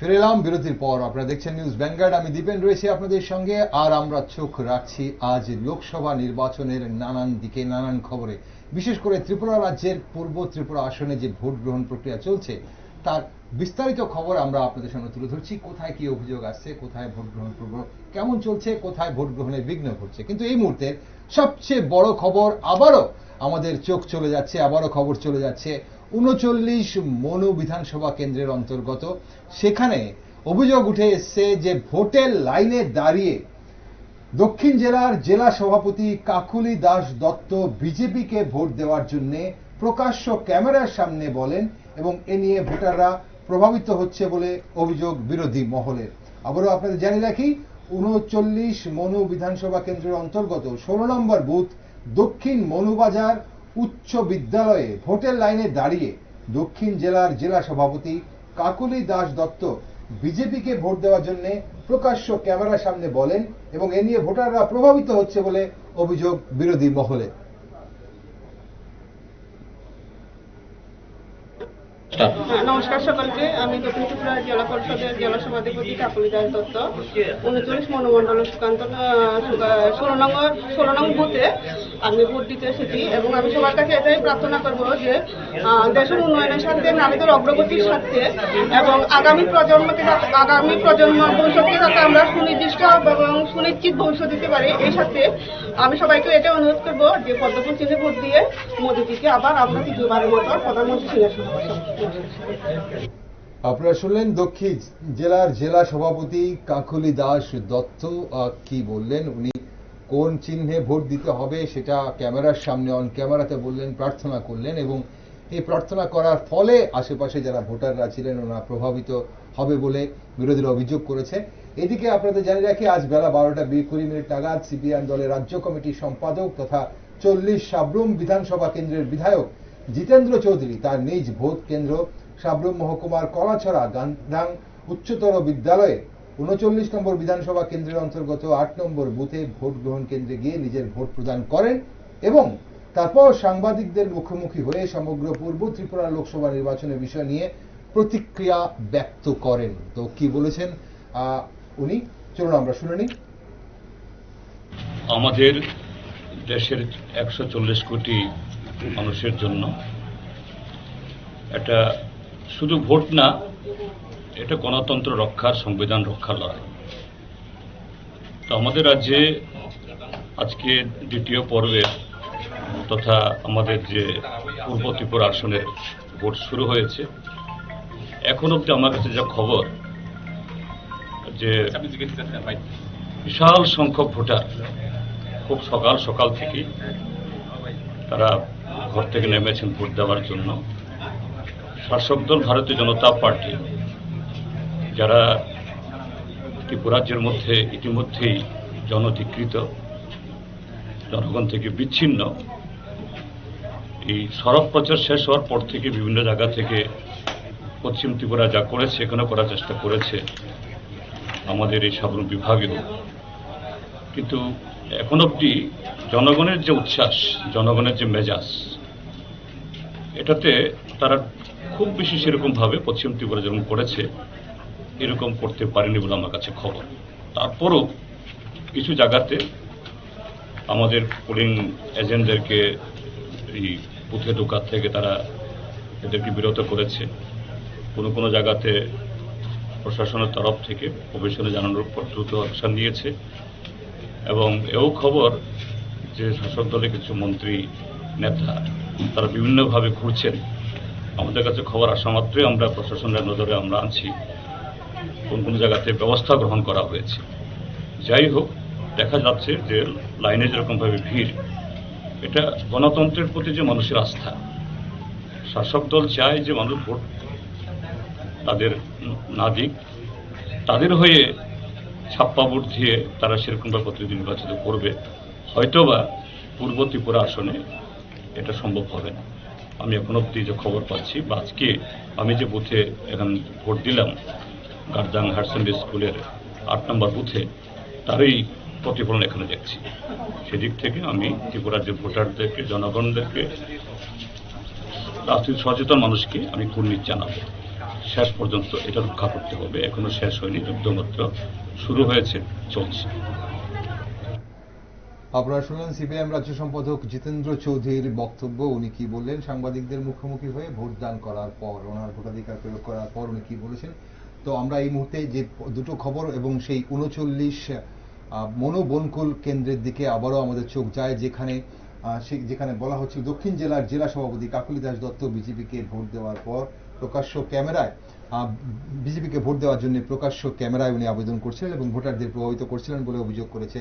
ফিরে এলাম বিরতির পর। আপনারা দেখছেন নিউজ ব্যাঙ্গার্ড আমি দীপেন রয়েছি আপনাদের সঙ্গে। আর আমরা চোখ রাখছি আজ লোকসভা নির্বাচনের নানান দিকে, নানান খবরে। বিশেষ করে ত্রিপুরা রাজ্যের পূর্ব ত্রিপুরা আসনে যে ভোট গ্রহণ প্রক্রিয়া চলছে, তার বিস্তারিত খবর আমরা আপনাদের সামনে তুলে ধরছি। কোথায় কি অভিযোগ আসছে, কোথায় ভোট গ্রহণ কেমন চলছে, কোথায় ভোট গ্রহণে বিঘ্ন ঘটছে? কিন্তু এই মুহূর্তে সবচেয়ে বড় খবর আবারও আমাদের চোখ চলে যাচ্ছে, আবারও খবর চলে যাচ্ছে উনচল্লিশ মনু বিধানসভা কেন্দ্রের অন্তর্গত। সেখানে অভিযোগ উঠে এসছে যে ভোটের লাইনে দাঁড়িয়ে দক্ষিণ জেলার জেলা সভাপতি কাকুলি দাস দত্ত বিজেপিকে ভোট দেওয়ার জন্য প্রকাশ্য ক্যামেরার সামনে বলেন এবং এ নিয়ে ভোটাররা প্রভাবিত হচ্ছে বলে অভিযোগ বিরোধী মহলের। আবারও আপনাদের জানিয়ে রাখি, উনচল্লিশ মনু বিধানসভা কেন্দ্রের অন্তর্গত ষোলো নম্বর বুথ দক্ষিণ মনুবাজার উচ্চ বিদ্যালয়ে ভোটের লাইনে দাঁড়িয়ে দক্ষিণ জেলার জেলা সভাপতি কাকুলি দাস দত্ত বিজেপিকে ভোট দেওয়ার জন্য প্রকাশ্য ক্যামেরার সামনে বলেন এবং এ নিয়ে ভোটাররা প্রভাবিত হচ্ছে বলে অভিযোগ বিরোধী মহলে হ্যাঁ, নমস্কার সকলকে আমি দক্ষিণ ত্রিপুরা জেলা পরিষদের জেলা সভাধিপতি কাকুলি দাস দত্ত উনচল্লিশ মনোমণ্ডল সুকান্ত ষোলো নম্বর, ষোলো নং বুথে আমি ভোট দিতে এসেছি এবং আমি সবার কাছে এটাই প্রার্থনা করব যে দেশের উন্নয়নের সাথে নারীদের অগ্রগতির সাথে এবং আগামী প্রজন্মকে আগামী প্রজন্ম ভবিষ্যৎকে যাতে আমরা সুনির্দিষ্ট এবং সুনিশ্চিত ভবিষ্যৎ দিতে পারি, এই সাথে আমি সবাইকে এটা অনুরোধ করব যে, পদ্মফুল চিহ্নে ভোট দিয়ে মোদীজিকে আবার আমরা তৃতীয়বারের মতো প্রধানমন্ত্রী সিংহাসন। আপনারা শুনলেন দক্ষিণ জেলার জেলা সভাপতি কাকুলি দাস দত্ত কি বললেন? উনি কোন চিহ্নে ভোট দিতে হবে সেটা ক্যামেরার সামনে অন ক্যামেরাতে বললেন, প্রার্থনা করলেন এবং এই প্রার্থনা করার ফলে আশেপাশে যারা ভোটাররা ছিলেন ওনারা প্রভাবিত হবে বলে বিরোধীরা অভিযোগ করেছে। এদিকে আপনাদের জানিয়ে রাখি, আজ বেলা বারোটা কুড়ি মিনিট নাগাদ সিপিআইএম দলের রাজ্য কমিটির সম্পাদক তথা চল্লিশ সাবরুম বিধানসভা কেন্দ্রের বিধায়ক জিতেন্দ্র চৌধুরী তার নিজ ভোট কেন্দ্র সাবরুম মহকুমার কলাছড়া গান্ধাং উচ্চতর বিদ্যালয়ে উনচল্লিশ নম্বর বিধানসভা কেন্দ্রের অন্তর্গত আট নম্বর বুথে ভোট গ্রহণ কেন্দ্রে গিয়ে নিজের ভোট প্রদান করেন এবং তারপর সাংবাদিকদের মুখোমুখি হয়ে সমগ্র পূর্ব ত্রিপুরা লোকসভা নির্বাচনের বিষয় নিয়ে প্রতিক্রিয়া ব্যক্ত করেন। তো কি বলেছেন? উনি? চলুন আমরা শুনে নিই। আমাদের দেশের একশো চল্লিশ কোটি মানুষের জন্য এটা শুধু ভোট না, এটা গণতন্ত্র রক্ষার, সংবিধান রক্ষার লড়াই। তো আমাদের রাজ্যে আজকে দ্বিতীয় পর্বের তথা আমাদের যে পূর্ব ত্রিপুরা আসনের ভোট শুরু হয়েছে, এখন অব্দি আমার কাছে যা খবর, যে বিশাল সংখ্যক ভোটার, খুব সকাল সকাল থেকেই তারা ঘর থেকে নেমেছেন ভোট দেওয়ার জন্য। শাসক দল ভারতীয় জনতা পার্টি, যারা ত্রিপুরাজ্যের মধ্যে ইতিমধ্যেই জনধিকৃত, জনগণ থেকে বিচ্ছিন্ন, এই সড়ক প্রচার শেষ হওয়ার পর থেকে বিভিন্ন জায়গা থেকে পশ্চিম ত্রিপুরা যা করেছে এখানে করার চেষ্টা করেছে আমাদের এই সাবরুম বিভাগেও কিন্তু এখন অবধি জনগণের যে উচ্ছ্বাস, জনগণের যে মেজাজ, এটাতে তারা খুব বেশি সেরকমভাবে পশ্চিম ত্রিপুরা যেরকম করেছে, এরকম করতে পারেনি বলে আমার কাছে খবর। তারপরও কিছু জায়গাতে আমাদের পোলিং এজেন্টদেরকে এই বুথে ঢোকার থেকে তারা এদেরকে বিরত করেছে। কোনো কোনো জায়গাতে প্রশাসনের তরফ থেকে অভিযানে জানানোর পর দ্রুত অ্যাকশন নিয়েছে। এবং এও খবর যে শাসক দলের কিছু মন্ত্রী, নেতা, তারা বিভিন্নভাবে ঘুরছেন। আমাদের কাছে খবর আসা মাত্রই আমরা প্রশাসনের নজরে আমরা আনছি। কোন কোন জায়গাতে ব্যবস্থা গ্রহণ করা হয়েছে। যাই হোক, দেখা যাচ্ছে যে লাইনে যেরকমভাবে ভিড়, এটা গণতন্ত্রের প্রতি যে মানুষের আস্থা, শাসক দল চায় যে মানুষ ভোট তাদের না দিক, তাদের হয়ে ছাপ্পা ভোট দিয়ে তারা সেরকমভাবে প্রতিনিধি নির্বাচিত করবে, হয়তোবা পূর্ব ত্রিপুরা আসনে এটা সম্ভব হবে না। আমি এখন অব্দি যে খবর পাচ্ছি বা আজকে আমি যে বুথে এখন ভোট দিলাম হায়ার সেকেন্ডারি স্কুলের আট নম্বর বুথে, তারই প্রতিফলন এখানে দেখছি। সেদিক থেকে আমি ত্রিপুরার যে ভোটারদেরকে, জনগণদেরকে রাজনীতি সচেতন মানুষকে আমি কুর্নিশ জানাব। শেষ পর্যন্ত এটা রক্ষা করতে হবে। এখনও শেষ হয়নি, যুদ্ধ মাত্র শুরু হয়েছে, চলছে। আপনারা শুনলেন সিপিআইএম রাজ্য সম্পাদক জিতেন্দ্র চৌধুরীর বক্তব্য। উনি কি বললেন? সাংবাদিকদের মুখোমুখি হয়ে ভোটদান করার পর, ওনার ভোটাধিকার প্রয়োগ করার পর উনি কি বলেছেন? তো আমরা এই মুহূর্তে যে দুটো খবর এবং সেই উনচল্লিশ মনোবনকুল কেন্দ্রের দিকে আবারও আমাদের চোখ যায়, যেখানে যেখানে বলা হচ্ছে দক্ষিণ জেলার জেলা সভাপতি কাকুলি দাস দত্ত বিজেপিকে ভোট দেওয়ার পর প্রকাশ্য ক্যামেরায় বিজেপিকে ভোট দেওয়ার জন্য প্রকাশ্য ক্যামেরায় উনি আবেদন করছিলেন এবং ভোটারদের প্রভাবিত করছিলেন বলে অভিযোগ করেছে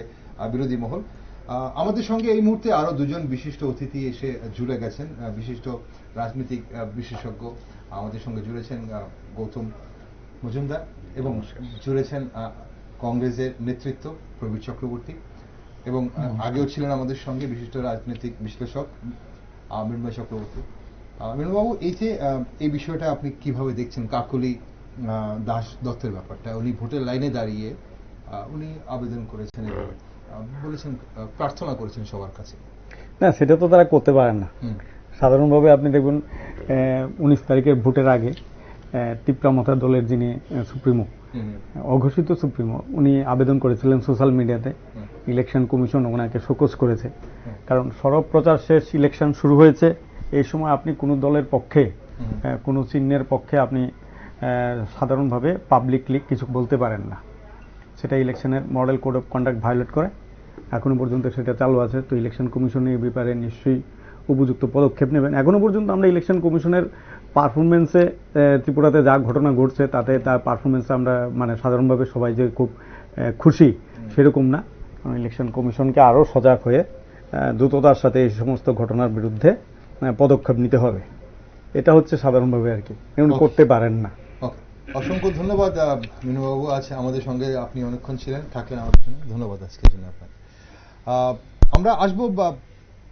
বিরোধী মহল। আমাদের সঙ্গে এই মুহূর্তে আরও দুজন বিশিষ্ট অতিথি এসে জুড়ে গেছেন। বিশিষ্ট রাজনৈতিক বিশেষজ্ঞ আমাদের সঙ্গে জুড়েছেন গৌতম মজুমদার এবং জুড়েছেন কংগ্রেসের নেতৃত্ব প্রবীর চক্রবর্তী এবং আগেও ছিলেন আমাদের সঙ্গে বিশিষ্ট রাজনৈতিক বিশ্লেষক মৃন্ময় চক্রবর্তী। মৃন্ময়বাবু এই যে এই বিষয়টা আপনি কীভাবে দেখছেন? কাকলি দাস দত্তের ব্যাপারটা। উনি ভোটের লাইনে দাঁড়িয়ে উনি আবেদন করেছেন। এবং আহ, বলেছেন প্রার্থনা করেছেন সবার কাছে। না সেটা তো তারা করতে পারেন না। সাধারণভাবে আপনি দেখবেন উনিশ তারিখের ভোটের আগে টিপ্রামথা দলের যিনি সুপ্রিমো অঘোষিত সুপ্রিমো উনি আবেদন করেছিলেন সোশ্যাল মিডিয়াতে। ইলেকশন কমিশন ওনাকে শোকজ করেছে। কারণ সরব প্রচার শেষ ইলেকশন শুরু হয়েছে। এই সময় আপনি কোনো দলের পক্ষে কোনো চিহ্নের পক্ষে আপনি সাধারণভাবে পাবলিকলি কিছু বলতে পারেন না। সেটা ইলেকশনের model code of conduct violate করে। এখনও পর্যন্ত সেটা চালু আছে তো ইলেকশন কমিশন এই ব্যাপারে নিশ্চয়ই উপযুক্ত পদক্ষেপ নেবেন। এখনও পর্যন্ত আমরা ইলেকশন কমিশনের পারফরমেন্সে ত্রিপুরাতে যা ঘটনা ঘটছে তাতে তার পারফরমেন্সে আমরা মানে সাধারণভাবে সবাই যে খুব খুশি সেরকম না। ইলেকশন কমিশনকে আরও সজাগ হয়ে দ্রুততার সাথে এই সমস্ত ঘটনার বিরুদ্ধে পদক্ষেপ নিতে হবে। এটা হচ্ছে সাধারণভাবে আর কি। এমন করতে পারেন না। অসংখ্য ধন্যবাদ মিনুবাবু। আছে আমাদের সঙ্গে আপনি অনেকক্ষণ ছিলেন, থাকলেন আমাদের সঙ্গে। ধন্যবাদ আজকের জন্য আপনার আমরা আসব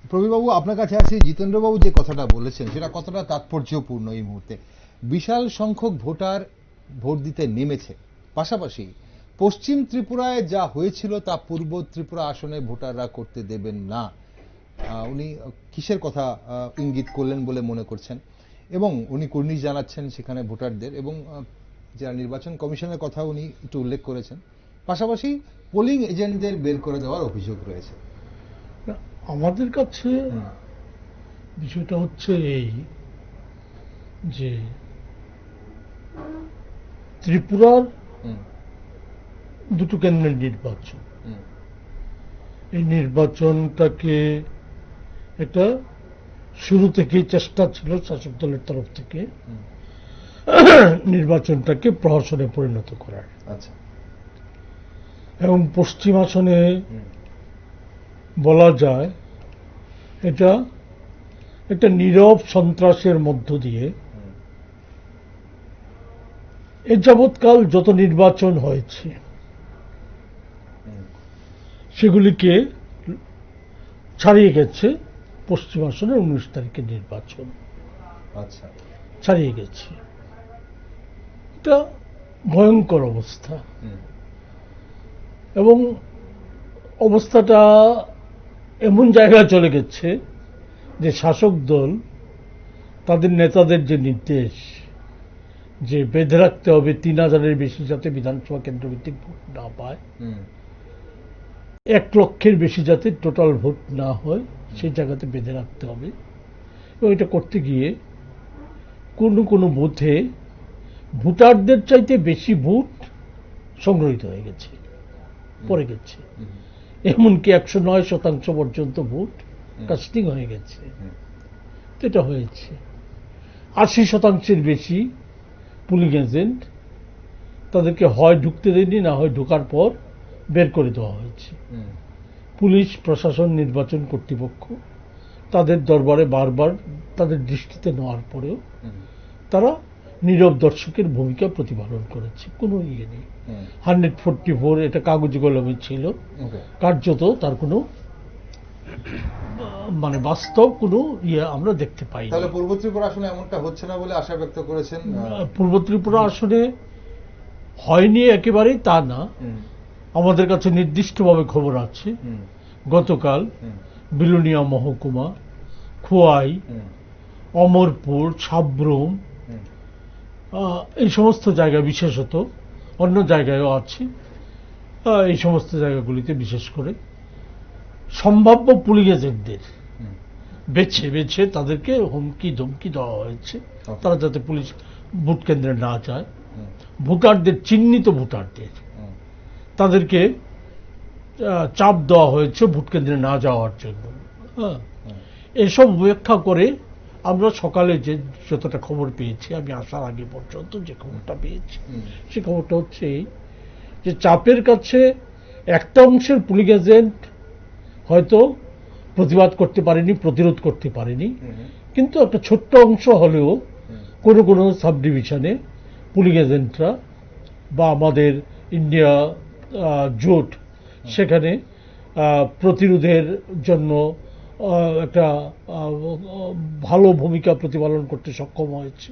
প্রবীরবাবু, আপনার কাছে আসি জিতেন্দ্রবাবু যে কথাটা বলেছেন, সেটা কতটা তাৎপর্যপূর্ণ এই মুহূর্তে? বিশাল সংখ্যক ভোটার ভোট দিতে নেমেছে। পাশাপাশি পশ্চিম ত্রিপুরায় যা হয়েছিল, তা পূর্ব ত্রিপুরা আসনে ভোটাররা করতে দেবেন না। উনি কিসের কথা ইঙ্গিত করলেন বলে মনে করছেন? এবং উনি কুর্নিশ জানাচ্ছেন সেখানে ভোটারদের। এবং যারা নির্বাচন কমিশনের কথা উনি একটু উল্লেখ করেছেন পাশাপাশি পোলিং এজেন্টদের বের করে দেওয়ার অভিযোগ রয়েছে। আমাদের কাছে বিষয়টা হচ্ছে এই যে ত্রিপুরার দুটো কেন্দ্রের নির্বাচন। এই নির্বাচনটাকে এটা শুরু থেকেই চেষ্টা ছিল শাসক দলের তরফ থেকে। নির্বাচনটাকে প্রহসনে পরিণত করার। আচ্ছা। এবং পশ্চিম আসনে বলা যায় এটা একটা নীরব সন্ত্রাসের মধ্য দিয়ে এ যাবৎকাল যত নির্বাচন হয়েছে সেগুলিকে ছাড়িয়ে গেছে পশ্চিম আসনের উনিশ তারিখের নির্বাচন। আচ্ছা। ছাড়িয়ে গেছে। এটা ভয়ঙ্কর অবস্থা। এবং অবস্থাটা এমন জায়গায় চলে গেছে যে শাসক দল তাদের নেতাদের যে নির্দেশ যে বেঁধে রাখতে হবে তিন হাজারের বেশি যাতে বিধানসভা কেন্দ্রভিত্তিক ভোট না পায় এক লক্ষের বেশি যাতে টোটাল ভোট না হয় সেই জায়গাতে বেঁধে রাখতে হবে। এবং এটা করতে গিয়ে কোনো কোনো বুথে ভোটারদের চাইতে বেশি ভোট সংগ্রহীত হয়ে গেছে, পড়ে গেছে। এমনকি একশো নয় শতাংশ পর্যন্ত ভোট কাস্টিং হয়ে গেছে। এটা হয়েছে। আশি শতাংশের বেশি পুলিং এজেন্ট তাদেরকে হয় ঢুকতে দেয়নি, না হয় ঢোকার পর বের করে দেওয়া হয়েছে। পুলিশ, প্রশাসন, নির্বাচন কর্তৃপক্ষ তাদের দরবারে বারবার তাদের দৃষ্টিতে নেওয়ার পরেও তারা নীরব দর্শকের ভূমিকা প্রতিপালন করেছে। কোনো ইয়ে নেই। হান্ড্রেড ফোরটি ফোর এটা কাগজ কলমে ছিল। কার্যত তার কোনো মানে বাস্তব কোনো ইয়ে আমরা দেখতে পাই তাহলে পূর্ব ত্রিপুরা আসলে এমনটা হচ্ছে না বলে আশা ব্যক্ত করেছেন? পূর্ব ত্রিপুরা আসনে হয়নি একেবারেই তা না। আমাদের কাছে নির্দিষ্টভাবে খবর আছে। গতকাল বিলুনিয়া মহকুমা খোয়াই অমরপুর আহ, এই সমস্ত জায়গায় বিশেষত অন্য জায়গায়ও আছে এই সমস্ত জায়গাগুলিতে বিশেষ করে সম্ভাব্য পুলিং এজেন্টদের বেছে বেছে তাদেরকে হুমকি ধমকি দেওয়া হয়েছে। তারা যাতে পুলিশ ভোট কেন্দ্রে না যায়। ভোটারদের চিহ্নিত ভোটারদের তাদেরকে চাপ দেওয়া হয়েছে ভোট কেন্দ্রে না যাওয়ার জন্য। হ্যাঁ এসব উপেক্ষা করে আমরা সকালে যে যতটা খবর পেয়েছি আমি আসার আগে পর্যন্ত যে খবরটা পেয়েছি সে খবরটা হচ্ছে এই যে চাপের কাছে একটা অংশের পুলিং এজেন্ট হয়তো প্রতিবাদ করতে পারেনি প্রতিরোধ করতে পারেনি। কিন্তু একটা ছোট্ট অংশ হলেও কোনো কোনো সাব ডিভিশনে পুলিং এজেন্টরা বা আমাদের ইন্ডিয়া জোট সেখানে প্রতিরোধের জন্য একটা ভালো ভূমিকা প্রতিপালন করতে সক্ষম হয়েছে।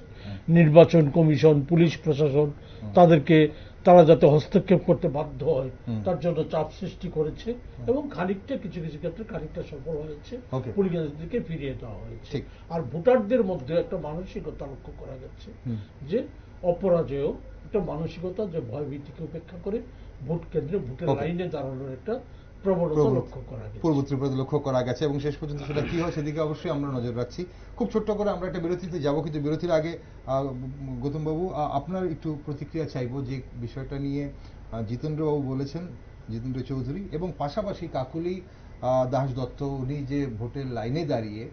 নির্বাচন কমিশন পুলিশ প্রশাসন তাদেরকে তারা যাতে হস্তক্ষেপ করতে বাধ্য হয় তার জন্য চাপ সৃষ্টি করেছে এবং খানিকটা কিছু কিছু ক্ষেত্রে খানিকটা সফল হয়েছে। Okay. ফিরিয়ে দেওয়া হয়েছে। আর ভোটারদের মধ্যে একটা মানসিকতা লক্ষ্য করা গেছে যে অপরাজেয় একটা মানসিকতা যে ভয় ভীতিকে উপেক্ষা করে ভোট কেন্দ্রে ভোটের লাইনে দাঁড়ানোর একটা প্রবণতা প্রবণতা। লক্ষ্য করা গেছে পূর্ব ত্রিপুরাতে লক্ষ্য করা গেছে এবং শেষ পর্যন্ত সেটা কি হয় সেদিকে অবশ্যই আমরা নজর রাখছি খুব ছোট্ট করে আমরা একটা বিরতিতে যাব কিন্তু বিরতির আগে আহ, গৌতম বাবু আপনার একটু প্রতিক্রিয়া চাইব যে বিষয়টা নিয়ে আহ, জিতেন্দ্র বাবু বলেছেন জিতেন্দ্র চৌধুরী এবং পাশাপাশি কাকুলি আহ, দাস দত্ত উনি যে ভোটের লাইনে দাঁড়িয়ে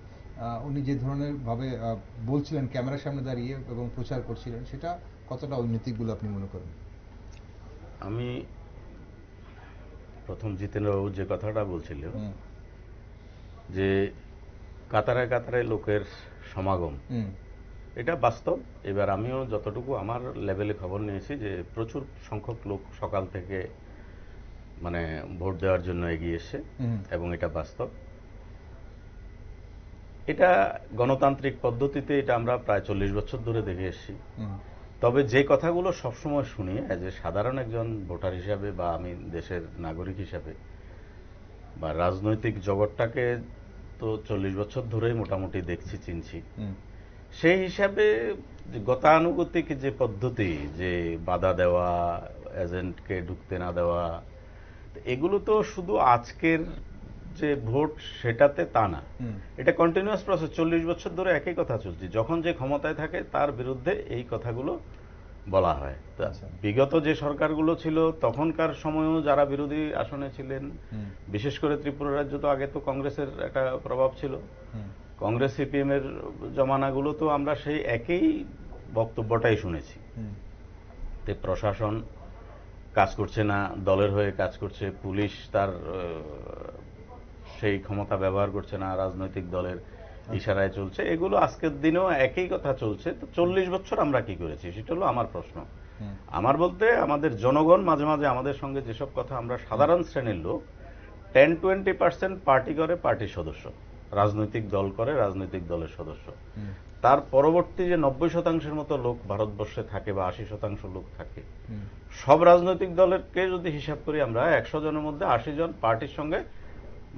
উনি যে ধরনের ভাবে আহ, বলছিলেন ক্যামেরার সামনে দাঁড়িয়ে এবং প্রচার করছিলেন সেটা কতটা ঐনৈতিক বলে আপনি মনে করেন আমি প্রথম জিতেন্দ্রবাবু যে কথাটা বলছিল যে কাতারে কাতারে লোকের সমাগম। এটা বাস্তব। এবার আমিও যতটুকু আমার লেভেলে খবর নিয়েছি যে প্রচুর সংখ্যক লোক সকাল থেকে মানে ভোট দেওয়ার জন্য এগিয়ে এসে এবং এটা বাস্তব। এটা গণতান্ত্রিক পদ্ধতিতে এটা আমরা প্রায় চল্লিশ বছর ধরে দেখে এসেছি। তবে যে কথাগুলো সবসময় শুনি অ্যাজ এ সাধারণ একজন ভোটার হিসাবে বা আমি দেশের নাগরিক হিসাবে বা রাজনৈতিক জগৎটাকে তো চল্লিশ বছর ধরেই মোটামুটি দেখছি চিনছি। সেই হিসাবে গতানুগতিক যে পদ্ধতি যে বাধা দেওয়া এজেন্টকে ঢুকতে না দেওয়া এগুলো তো শুধু আজকের যে ভোট সেটাতে তা না। এটা কন্টিনিউয়াস প্রসেস চল্লিশ বছর ধরে একই কথা চলছে। যখন যে ক্ষমতায় থাকে তার বিরুদ্ধে এই কথাগুলো বলা হয়। আচ্ছা। বিগত যে সরকারগুলো ছিল তখনকার সময়েও যারা বিরোধী আসনে ছিলেন বিশেষ করে ত্রিপুরা রাজ্য তো আগে তো কংগ্রেসের একটা প্রভাব ছিল। কংগ্রেস সিপিএম এর জমানাগুলো তো আমরা সেই একই বক্তব্যটাই শুনেছি। তে প্রশাসন কাজ করছে না দলের হয়ে কাজ করছে পুলিশ তার সেই ক্ষমতা ব্যবহার করছে না রাজনৈতিক দলের ইশারায় চলছে। এগুলো আজকের দিনেও একই কথা চলছে। তো চল্লিশ বছর আমরা কি করেছি সেটা হলো আমার প্রশ্ন। আমার বলতে আমাদের জনগণ মাঝে মাঝে আমাদের সঙ্গে যেসব কথা আমরা সাধারণ শ্রেণির লোক টেন টোয়েন্টি পার্সেন্ট পার্টি করে পার্টির সদস্য। রাজনৈতিক দল করে রাজনৈতিক দলের সদস্য। তার পরবর্তী যে নব্বই শতাংশের মতো লোক ভারতবর্ষে থাকে বা আশি শতাংশ লোক থাকে সব রাজনৈতিক দলেরকে যদি হিসাব করি আমরা একশো জনের মধ্যে আশি জন পার্টির সঙ্গে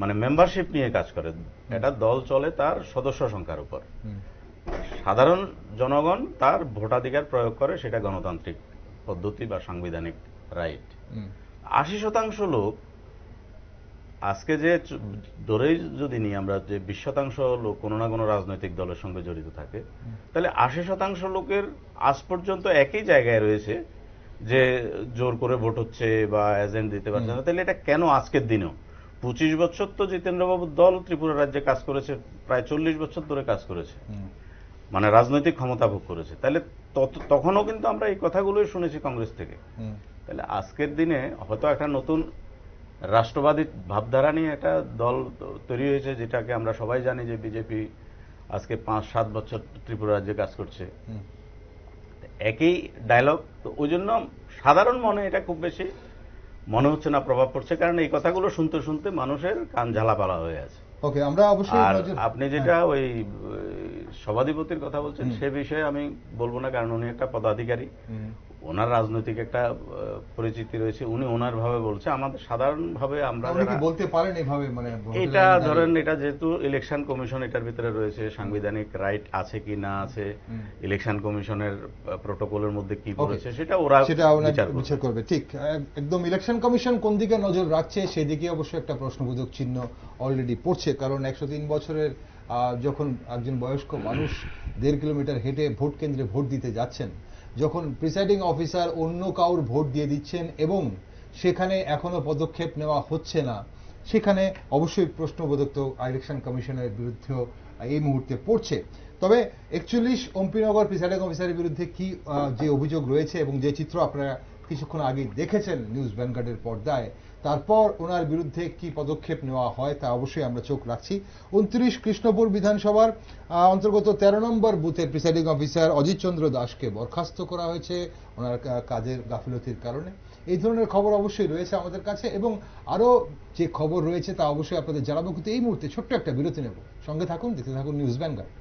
মানে মেম্বারশিপ নিয়ে কাজ করে। এটা দল চলে তার সদস্য সংখ্যার উপর। সাধারণ জনগণ তার ভোটাধিকার প্রয়োগ করে সেটা গণতান্ত্রিক পদ্ধতি বা সাংবিধানিক রাইট আশি শতাংশ লোক আজকে যে ধরেই যদি নিই আমরা যে বিশ শতাংশ লোক কোনো না কোনো রাজনৈতিক দলের সঙ্গে জড়িত থাকে তাহলে আশি শতাংশ লোকের আজ পর্যন্ত একই জায়গায় রয়েছে যে জোর করে ভোট হচ্ছে বা এজেন্ট দিতে পারছে না। তাহলে এটা কেন আজকের দিনেও? পঁচিশ বছর তো জিতেন্দ্রবাবুর দল ত্রিপুরা রাজ্যে কাজ করেছে প্রায় চল্লিশ বছর ধরে কাজ করেছে। মানে রাজনৈতিক ক্ষমতা ভোগ করেছে। তাহলে তখনও কিন্তু আমরা এই কথাগুলোই শুনেছি কংগ্রেস থেকে। তাহলে আজকের দিনে হয়তো একটা নতুন রাষ্ট্রবাদী ভাবধারা নিয়ে একটা দল তৈরি হয়েছে যেটাকে আমরা সবাই জানি যে বিজেপি আজকে পাঁচ সাত বছর ত্রিপুরা রাজ্যে কাজ করছে। একই ডায়লগ তো ওই জন্য সাধারণ মনে এটা খুব বেশি মনে হচ্ছে না প্রভাব পড়ছে কারণ এই কথাগুলো শুনতে শুনতে মানুষের কান ঝালাপালা হয়ে আছে। ওকে আমরা অবশ্যই আর আপনি যেটা হ্যাঁ, ওই ওই সভাধিপতির কথা বলছেন সে বিষয়ে আমি বলব না কারণ উনি একটা পদাধিকারী। ওনার রাজনৈতিক একটা পরিচিতি রয়েছে উনি ওনার ভাবে বলছে আমাদের সাধারণভাবে আমরা বলতে পারেন এভাবে মানে এটা ধরেন এটা যেহেতু ইলেকশন কমিশন এটার ভিতরে রয়েছে সাংবিধানিক রাইট আছে কি না আছে। ইলেকশন কমিশনের প্রোটোকলের মধ্যে কি. পড়েছে সেটা ওরা সেটা বিচার করবে। ঠিক একদম ইলেকশন কমিশন কোন দিকে নজর রাখছে সেদিকে অবশ্যই একটা প্রশ্নবোধক চিহ্ন অলরেডি পড়ছে কারণ একশো তিন বছরের আহ, যখন একজন বয়স্ক মানুষ দেড় কিলোমিটার হেঁটে ভোট কেন্দ্রে ভোট দিতে যাচ্ছেন যখন প্রিসাইডিং অফিসার অন্য কাউর ভোট দিয়ে দিচ্ছেন এবং সেখানে এখনও পদক্ষেপ নেওয়া হচ্ছে না, সেখানে অবশ্যই প্রশ্নবোধক তো ইলেকশন কমিশনের বিরুদ্ধেও এই মুহূর্তে পড়ছে। তবে একচল্লিশ অম্পিনগর প্রিসাইডিং অফিসারের বিরুদ্ধে কি যে অভিযোগ রয়েছে এবং যে চিত্র আপনারা কিছুক্ষণ আগে দেখেছেন নিউজ ভ্যানগার্ডের পর্দায়। তারপর ওনার বিরুদ্ধে কি পদক্ষেপ নেওয়া হয় তা অবশ্যই আমরা চোখ রাখছি। উনত্রিশ কৃষ্ণপুর বিধানসভার অন্তর্গত তেরো নম্বর বুথের প্রিসাইডিং অফিসার অজিত চন্দ্র দাসকে বরখাস্ত করা হয়েছে ওনার কাজের গাফিলতির কারণে। এই ধরনের খবর অবশ্যই রয়েছে আমাদের কাছে এবং আরও যে খবর রয়েছে তা অবশ্যই আপনাদের জানাব। কিন্তু এই মুহূর্তে ছোট্ট একটা বিরতি নেব। সঙ্গে থাকুন, দেখতে থাকুন নিউজ ভ্যানগার্ড।